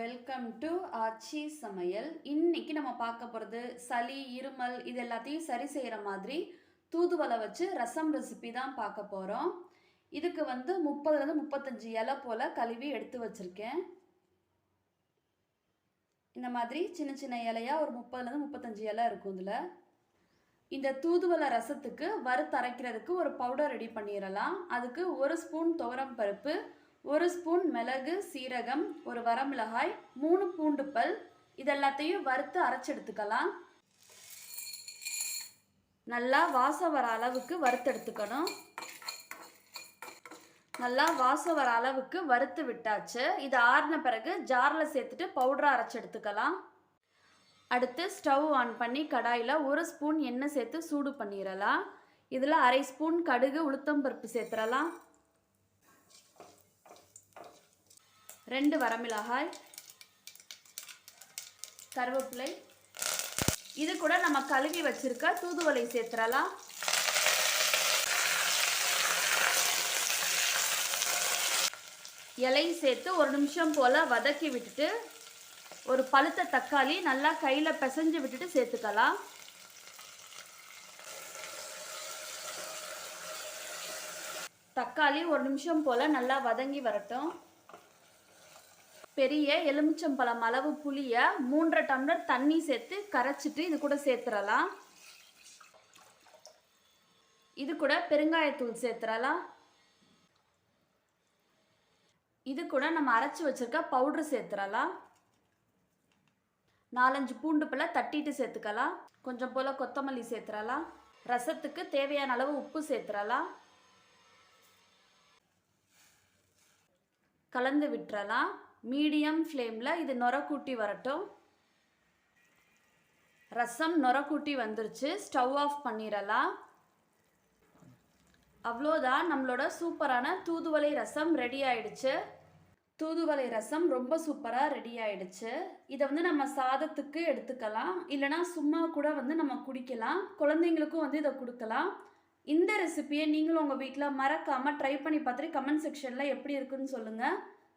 Welcome to ஆச்சி சமையல். இன்னைக்கு நம்ம பார்க்க போகிறது சளி இருமல் இது எல்லாத்தையும் சரி செய்கிற மாதிரி தூதுவளை வச்சு ரசம் ரெசிபி தான் பார்க்க போகிறோம் இதுக்கு வந்து முப்பதுலேருந்து முப்பத்தஞ்சு இலை போல் கழுவி எடுத்து வச்சுருக்கேன். இந்த மாதிரி சின்ன சின்ன இலையா ஒரு முப்பதுலேருந்து முப்பத்தஞ்சு இலை இருக்கும் இதில். இந்த தூதுவளை ரசத்துக்கு வறுத்தரைக்கிறதுக்கு ஒரு பவுடர் ரெடி பண்ணிடலாம். அதுக்கு ஒரு ஸ்பூன் துவரம் பருப்பு ஒரு ஸ்பூன் மிளகு சீரகம் ஒரு வரமிளகாய் மூணு பூண்டு பல். இதெல்லாத்தையும் வறுத்து அரைச்சி எடுத்துக்கலாம் நல்லா வாசம் வர அளவுக்கு வறுத்து எடுத்துக்கணும். நல்லா வாசம் வர அளவுக்கு வறுத்து விட்டாச்சு. இது ஆறின பிறகு ஜாரில் சேர்த்துட்டு பவுடரை அரைச்சி எடுத்துக்கலாம் அடுத்து ஸ்டவ் ஆன் பண்ணி கடாயில் ஒரு ஸ்பூன் எண்ணெய் சேர்த்து சூடு பண்ணிடலாம் இதில் அரை ஸ்பூன் கடுகு உளுத்தம்பருப்பு சேர்த்துடலாம் ரெண்டு வரமிளகாய் கருவேப்பிலை. இது கூட நம்ம கழுவி வச்சிருக்க தூதுவளை சேர்த்துடலாம். இலை சேர்த்து ஒரு நிமிஷம் போல் வதக்கி விட்டுட்டு ஒரு பழுத்த தக்காளி நல்லா கையில் பிசைஞ்சு விட்டுட்டு சேர்த்துக்கலாம். தக்காளி ஒரு நிமிஷம் போல் நல்லா வதங்கி வரட்டும். பெரிய எலுமிச்சம்பழம் அளவு புளியை மூன்றரை டம்ளர் தண்ணி சேர்த்து கரைச்சிட்டு இது கூட சேர்த்துடலாம் இது கூட பெருங்காயத்தூள் சேர்த்துடலாம் இது கூட நம்ம அரைச்சி வச்சிருக்க பவுட்ரு சேர்த்துடலாம் நாலஞ்சு பூண்டு பிள்ளை தட்டிட்டு சேர்த்துக்கலாம். கொஞ்சம் போல் கொத்தமல்லி சேர்த்துடலாம் ரசத்துக்கு தேவையான அளவு உப்பு சேர்த்துடலாம் கலந்து விட்டுறலாம். மீடியம் ஃப்ளேமில் இது நொரக்கூட்டி வரட்டும். ரசம் நொர வந்துருச்சு. ஸ்டவ் ஆஃப் பண்ணிடலாம். அவ்வளோதான். நம்மளோட சூப்பரான தூதுவளை ரசம் ரெடி ஆயிடுச்சு. தூதுவளை ரசம் ரொம்ப சூப்பராக ரெடி ஆயிடுச்சு. இதை வந்து நம்ம சாதத்துக்கு எடுத்துக்கலாம். இல்லைனா சும்மா கூட வந்து நம்ம குடிக்கலாம். குழந்தைங்களுக்கும் வந்து இதை கொடுக்கலாம். இந்த ரெசிபியை நீங்களும் உங்கள் வீட்டில் மறக்காமல் ட்ரை பண்ணி பார்த்துட்டு கமெண்ட் செக்ஷனில் எப்படி இருக்குன்னு சொல்லுங்கள்